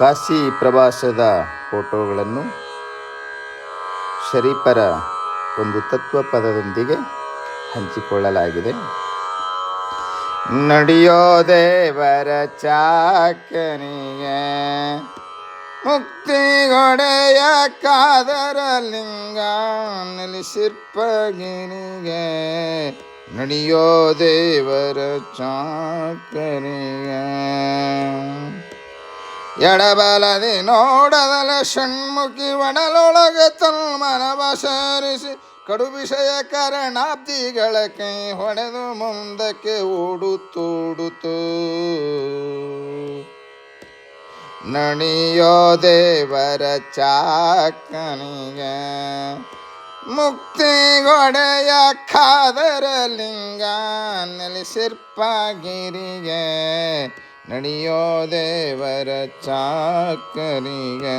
ಕಾಶಿ ಪ್ರವಾಸದ ಫೋಟೋಗಳನ್ನು ಶರೀಫರ ಒಂದು ತತ್ವ ಪದದೊಂದಿಗೆ ಹಂಚಿಕೊಳ್ಳಲಾಗಿದೆ. ನಡೆಯೋ ದೇವರ ಚಾಕನಿಗೆ ಮುಕ್ತಿಗೊಡೆಯ ಕಾದರ ಲಿಂಗ ನಿಲಿಸಿರ್ಪಗಿನಿಗೆ ನಡೆಯೋ ದೇವರ ಚಾಕನಿಗೆ ಎಡಬಲದಿ ನೋಡದಲ ಷಣ್ಮುಖಿ ಒಡಲೊಳಗೆ ತನ್ಮನವ ಸೇರಿಸಿ ಕಡು ವಿಷಯ ಕರಣಾಬ್ದಿಗಳ ಕೈ ಹೊಡೆದು ಮುಂದಕ್ಕೆ ಓಡುತ್ತೋಡುತ್ತು ನಣಿಯೋ ದೇವರ ಚಾಕನಿಗೆ ಮುಕ್ತಿಗೊಡೆಯ ಖಾದರ ಲಿಂಗ ನೆಲೆಸಿರ್ಪಾಗಿರಿಗೆ ನಡೆಯೋ ದೇವರ ಚಾಕರಿಗೆ.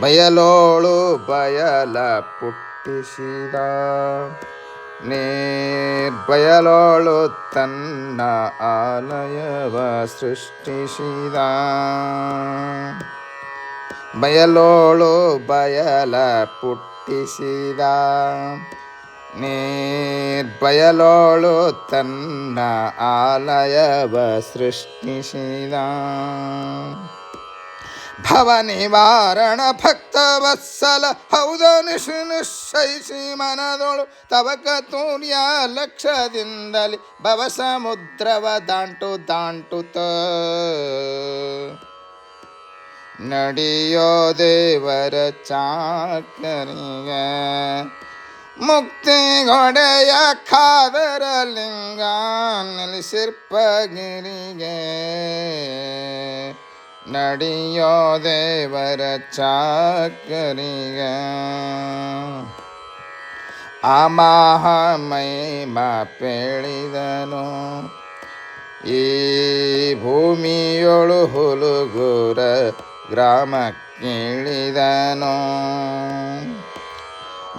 ಬಯಲೋಳು ಬಯಲ ಪುಟ್ಟಿಸಿದ. ನಿರ್ಬಯಲೋಳು ತನ್ನ ಆಲಯವ ಸೃಷ್ಟಿಸಿದ. ಬಯಲೋಳು ಬಯಲ ಪುಟ್ಟಿಸಿದ. ನಿರ್ಬಯಲೋಳು ತನ್ನ ಆಲಯವ ಸೃಷ್ಟಿಸಿದ. ಭವ ನಿವಾರಣ ಭಕ್ತ ವತ್ಸಲ, ಹೌದ ನಿಶು ನಿಶ್ಚಯಿಸಿ ಮನದೋಳು ತವಕ ತೂರ್ಯ ಲಕ್ಷದಿಂದಲಿ ಭವ ಸಮುದ್ರವ ದಾಂಟು ದಾಂಟುತ. ನಡೆಯೋ ದೇವರ ಚಾಕರಿಗೆ ಮುಕ್ತಿಗೊಡೆಯ ಖಾದರ ಲಿಂಗ ನಿಲ್ಲಿಸಿರ್ಪಗಿರಿಗೆ ನಡೆಯೋ ದೇವರ ಚಾಕರಿಗೆ ಅಮಾಹಮೈಮ ಪೇಳಿದನು ಈ ಭೂಮಿಯೊಳು ಹುಲುಗುರ ಗ್ರಾಮ ಕೇಳಿದನು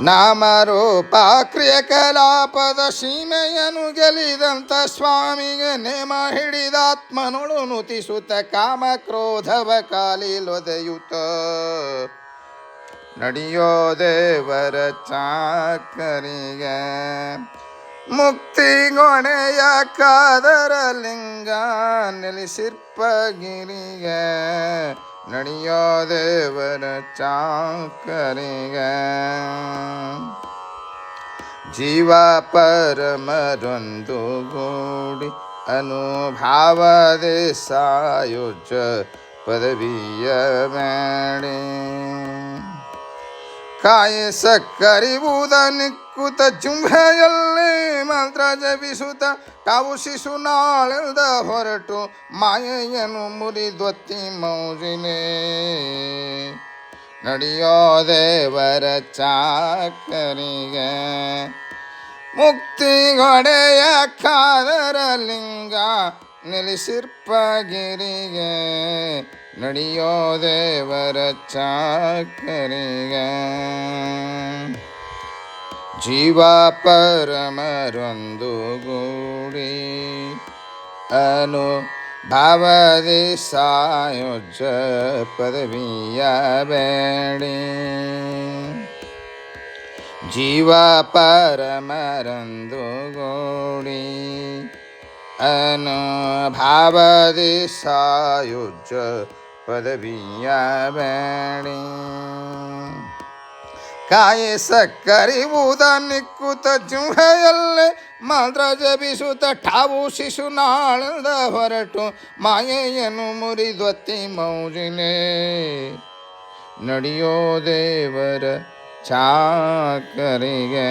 ನಾಮರೂಪ ಕ್ರಿಯಕಲಾಪದ ಸೀಮೆಯನ್ನು ಗೆಲಿದಂತ ಸ್ವಾಮಿಗೆ ನೇಮ ಹಿಡಿದಾತ್ಮನೊಳು ನುತಿಸುತ್ತ ಕಾಮ ಕ್ರೋಧವ ಕಾಲಿಲೊದೆಯುತ್ತ ನಡೆಯೋ ದೇವರ ಚಾಕರಿಗೆ ಮುಕ್ತಿಗೊಣೆಯ ಕಾದರ ಲಿಂಗ ನೆಲೆಸಿರ್ಪಗಿರಿಗೆ ನಡೆಯೋ ದೇವರ ಚಾಕರಿಗೆ ಜೀವ ಪರಮರೊಂದು ಗೂಡಿ ಅನುಭಾವದೆ ಸಾಯುಜ ಪದವಿಯ ಬೇಡಿ ಕಾಯಸ ಕರಿಬುದ ನಿಕ್ಕುತ ಜುಂಭೆಯಲ್ಲಿ ಮಂತ್ರ ಜಪಿಸುತ್ತ ತಾವು ಶಿಶು ನಾಳೆಲ್ದ ಹೊರಟು ಮಾಯೆಯನ್ನು ಮುರಿದೊತ್ತಿ ಮೌಜಿನೇ. ನಡೆಯೋ ದೇವರ ಚಾಕರಿಗೆ ಮುಕ್ತಿಗೊಡೆಯ ಕಾದರ ಲಿಂಗ ನಿಲ್ಲಿಸಿರ್ಪಗಿರಿಗೆ ನಡೆಯೋ ದೇವರ ಚಾಕರಿಗೆ ಜೀವ ಪರಮರೊಂದು ಗೂಡಿ ಅನು ಭಾವದಿ ಸಾಯುಜ ಪದವಿಯ ಬೇಡಿ ಜೀವ ಪರಮರಂದು ಗೋಡಿ ಅನುಭಾವದಿ ಸಾಯುಜ ಪದವಿಯ ಬೇಡಿ ಕಾಯಸ ಕರಿವುದ ನಿಕ್ಕುತ ಜುಂಹೆಯಲ್ಲೇ ಮಂತ್ರ ಜಪಿಸುತ್ತ ಠಾವು ಶಿಶು ನಾಳದ ಹೊರಟು ಮಾಯೆಯನ್ನು ಮುರಿದೊತ್ತಿ ಮೌಜಿನೇ ನಡೆಯೋ ದೇವರ ಚಾಕರಿಗೆ